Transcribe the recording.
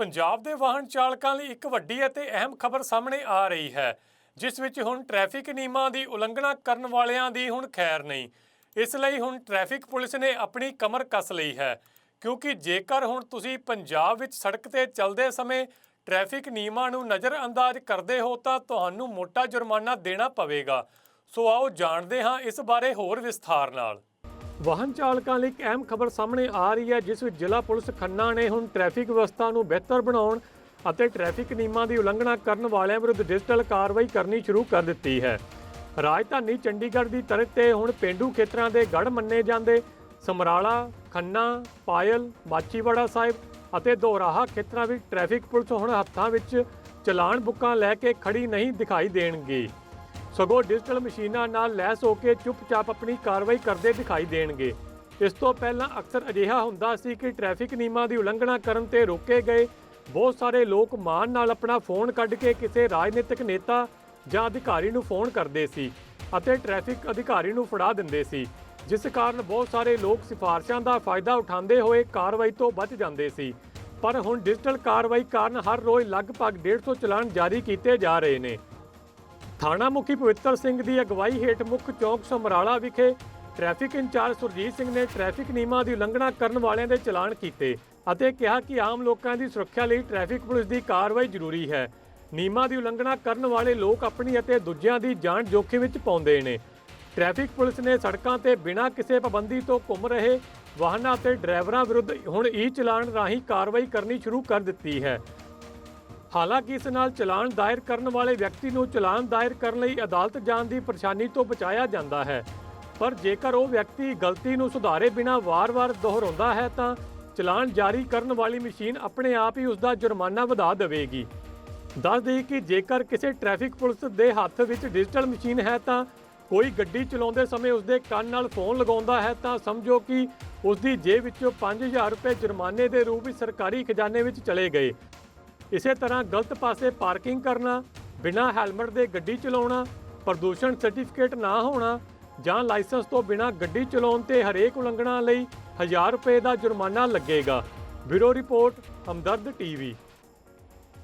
ਪੰਜਾਬ ਦੇ ਵਾਹਨ ਚਾਲਕਾਂ ਲਈ ਇੱਕ ਵੱਡੀ ਅਤੇ ਅਹਿਮ ਖਬਰ ਸਾਹਮਣੇ ਆ ਰਹੀ ਹੈ, ਜਿਸ ਵਿੱਚ ਹੁਣ ਟ੍ਰੈਫਿਕ ਨਿਯਮਾਂ ਦੀ ਉਲੰਘਣਾ ਕਰਨ ਵਾਲਿਆਂ ਦੀ ਹੁਣ ਖੈਰ ਨਹੀਂ। ਇਸ ਲਈ ਹੁਣ ਟ੍ਰੈਫਿਕ ਪੁਲਿਸ ਨੇ ਆਪਣੀ ਕਮਰ ਕੱਸ ਲਈ ਹੈ, ਕਿਉਂਕਿ ਜੇਕਰ ਹੁਣ ਤੁਸੀਂ ਪੰਜਾਬ ਵਿੱਚ ਸੜਕ ਤੇ ਚੱਲਦੇ ਸਮੇਂ ਟ੍ਰੈਫਿਕ ਨਿਯਮਾਂ ਨੂੰ ਨਜ਼ਰਅੰਦਾਜ਼ ਕਰਦੇ ਹੋ, ਤਾਂ ਤੁਹਾਨੂੰ ਮੋਟਾ ਜੁਰਮਾਨਾ ਦੇਣਾ ਪਵੇਗਾ। ਸੋ ਆਓ ਜਾਣਦੇ ਹਾਂ ਇਸ ਬਾਰੇ ਹੋਰ ਵਿਸਥਾਰ ਨਾਲ। ਵਾਹਨ ਚਾਲਕਾਂ ਲਈ ਇੱਕ ਅਹਿਮ ਖਬਰ ਸਾਹਮਣੇ ਆ ਰਹੀ ਹੈ, ਜਿਸ ਵਿੱਚ ਜ਼ਿਲ੍ਹਾ ਪੁਲਿਸ ਖੰਨਾ ਨੇ ਹੁਣ ਟ੍ਰੈਫਿਕ ਵਿਵਸਥਾ ਨੂੰ ਬਿਹਤਰ ਬਣਾਉਣ ਅਤੇ ਟ੍ਰੈਫਿਕ ਨਿਯਮਾਂ ਦੀ ਉਲੰਘਣਾ ਕਰਨ ਵਾਲਿਆਂ ਵਿਰੁੱਧ ਡਿਜੀਟਲ ਕਾਰਵਾਈ ਕਰਨੀ ਸ਼ੁਰੂ ਕਰ ਦਿੱਤੀ ਹੈ। ਰਾਜਧਾਨੀ ਚੰਡੀਗੜ੍ਹ ਦੀ ਤਰਜ਼ ਤੇ ਹੁਣ ਪਿੰਡੂ ਖੇਤਰਾਂ ਦੇ ਗੜ ਮੰਨੇ ਜਾਂਦੇ ਸਮਰਾਲਾ, ਖੰਨਾ, ਪਾਇਲ ਮਾਚੀਵਾੜਾ ਸਾਹਿਬ ਅਤੇ ਦੋਰਾਹਾ ਖੇਤਰਾਂ ਵਿੱਚ ਟ੍ਰੈਫਿਕ ਪੁਲਿਸ ਹੁਣ ਹੱਥਾਂ ਵਿੱਚ ਚਲਾਨ ਬੁੱਕਾਂ ਲੈ ਕੇ ਖੜੀ ਨਹੀਂ ਦਿਖਾਈ ਦੇਣਗੀ। ਸਗੋਂ ਡਿਜੀਟਲ ਮਸ਼ੀਨਾਂ ਨਾਲ ਲੈਸ ਹੋ ਕੇ ਚੁੱਪਚਾਪ ਆਪਣੀ ਕਾਰਵਾਈ ਕਰਦੇ ਦਿਖਾਈ ਦੇਣਗੇ। ਇਸ ਤੋਂ ਪਹਿਲਾਂ ਅਕਸਰ ਅਜਿਹਾ ਹੁੰਦਾ ਸੀ ਕਿ ਟ੍ਰੈਫਿਕ ਨਿਯਮਾਂ ਦੀ ਉਲੰਘਣਾ ਕਰਨ ਤੇ ਰੋਕੇ ਗਏ। ਬਹੁਤ ਸਾਰੇ ਲੋਕ ਮਾਣ ਨਾਲ ਆਪਣਾ ਫੋਨ ਕੱਢ ਕੇ ਕਿਸੇ ਰਾਜਨੀਤਿਕ ਨੇਤਾ ਜਾਂ ਅਧਿਕਾਰੀ ਨੂੰ ਫੋਨ ਕਰਦੇ ਸੀ ਅਤੇ ਟ੍ਰੈਫਿਕ ਅਧਿਕਾਰੀ ਨੂੰ ਫੜਾ ਦਿੰਦੇ ਸੀ, ਜਿਸ ਕਾਰਨ ਬਹੁਤ ਸਾਰੇ ਲੋਕ ਸਿਫਾਰਸ਼ਾਂ ਦਾ ਫਾਇਦਾ ਉਠਾਉਂਦੇ ਹੋਏ ਕਾਰਵਾਈ ਤੋਂ ਬਚ ਜਾਂਦੇ ਸੀ। ਪਰ ਹੁਣ ਡਿਜੀਟਲ ਕਾਰਵਾਈ ਕਾਰਨ ਹਰ ਰੋਜ਼ ਲਗਭਗ 150 ਚਲਾਨ ਜਾਰੀ ਕੀਤੇ ਜਾ ਰਹੇ ਨੇ। ਥਾਣਾ ਮੁਖੀ ਪਵਿੱਤਰ ਸਿੰਘ ਦੀ ਅਗਵਾਈ ਹੇਠ ਮੁੱਖ ਚੌਕ ਸਮਰਾਲਾ ਵਿਖੇ ਟ੍ਰੈਫਿਕ ਇੰਚਾਰਜ ਸੁਰਜੀਤ ਸਿੰਘ ਨੇ ਟ੍ਰੈਫਿਕ ਨਿਯਮਾਂ ਦੀ ਉਲੰਘਣਾ ਕਰਨ ਵਾਲਿਆਂ ਦੇ ਚਲਾਨ ਕੀਤੇ ਅਤੇ ਕਿਹਾ ਕਿ ਆਮ ਲੋਕਾਂ ਦੀ ਸੁਰੱਖਿਆ ਲਈ ਟ੍ਰੈਫਿਕ ਪੁਲਿਸ ਦੀ ਕਾਰਵਾਈ ਜ਼ਰੂਰੀ ਹੈ। ਨਿਯਮਾਂ ਦੀ ਉਲੰਘਣਾ ਕਰਨ ਵਾਲੇ ਲੋਕ ਆਪਣੀ ਅਤੇ ਦੂਜਿਆਂ ਦੀ ਜਾਨ ਜੋਖਿਮ ਵਿੱਚ ਪਾਉਂਦੇ ਨੇ। ਟ੍ਰੈਫਿਕ ਪੁਲਿਸ ਨੇ ਸੜਕਾਂ ਤੇ ਬਿਨਾਂ ਕਿਸੇ ਪਾਬੰਦੀ ਤੋਂ ਘੁੰਮ ਰਹੇ ਵਾਹਨਾਂ ਤੇ ਡਰਾਈਵਰਾਂ ਵਿਰੁੱਧ ਹੁਣ ਈ ਚਲਾਨ ਰਾਹੀਂ ਕਾਰਵਾਈ ਕਰਨੀ ਸ਼ੁਰੂ ਕਰ ਦਿੱਤੀ ਹੈ। ਹਾਲਾਂਕਿ ਇਸ ਨਾਲ ਚਲਾਨ ਦਾਇਰ ਕਰਨ ਵਾਲੇ ਵਿਅਕਤੀ ਨੂੰ ਚਲਾਨ ਦਾਇਰ ਕਰਨ ਲਈ ਅਦਾਲਤ ਜਾਣ ਦੀ ਪਰੇਸ਼ਾਨੀ ਤੋਂ ਬਚਾਇਆ ਜਾਂਦਾ ਹੈ। ਪਰ ਜੇਕਰ ਉਹ ਵਿਅਕਤੀ ਗਲਤੀ ਨੂੰ ਸੁਧਾਰੇ ਬਿਨਾਂ ਵਾਰ-ਵਾਰ ਦੁਹਰਾਉਂਦਾ ਹੈ ਤਾਂ ਚਲਾਨ ਜਾਰੀ ਕਰਨ ਵਾਲੀ ਮਸ਼ੀਨ ਆਪਣੇ ਆਪ ਹੀ ਉਸ ਦਾ ਜੁਰਮਾਨਾ ਵਧਾ ਦੇਵੇਗੀ। ਦੱਸ ਦੇਈਏ ਕਿ ਜੇਕਰ ਕਿਸੇ ਟ੍ਰੈਫਿਕ ਪੁਲਿਸ ਦੇ ਹੱਥ ਵਿੱਚ ਡਿਜੀਟਲ ਮਸ਼ੀਨ ਹੈ ਤਾਂ ਕੋਈ ਗੱਡੀ ਚਲਾਉਂਦੇ ਸਮੇਂ ਉਸ ਦੇ ਕੰਨ ਨਾਲ ਫੋਨ ਲਗਾਉਂਦਾ ਹੈ ਤਾਂ ਸਮਝੋ ਕਿ ਉਸ ਦੀ ਜੇਬ ਵਿੱਚੋਂ 5000 ਰੁਪਏ ਜੁਰਮਾਨੇ ਦੇ ਰੂਪ ਵਿੱਚ ਸਰਕਾਰੀ ਖਜ਼ਾਨੇ ਵਿੱਚ ਚਲੇ ਗਏ। ਇਸੇ ਤਰ੍ਹਾਂ ਗਲਤ ਪਾਸੇ ਪਾਰਕਿੰਗ ਕਰਨਾ, ਬਿਨਾਂ ਹੈਲਮਟ ਦੇ ਗੱਡੀ ਚਲਾਉਣਾ, ਪ੍ਰਦੂਸ਼ਣ ਸਰਟੀਫਿਕੇਟ ਨਾ ਹੋਣਾ ਜਾਂ ਲਾਇਸੈਂਸ ਤੋਂ ਬਿਨਾਂ ਗੱਡੀ ਚਲਾਉਣ ਤੇ ਹਰੇਕ ਉਲੰਘਣਾ ਲਈ 1000 ਰੁਪਏ ਦਾ ਜੁਰਮਾਨਾ ਲੱਗੇਗਾ। Bureau report, Hamdard TV.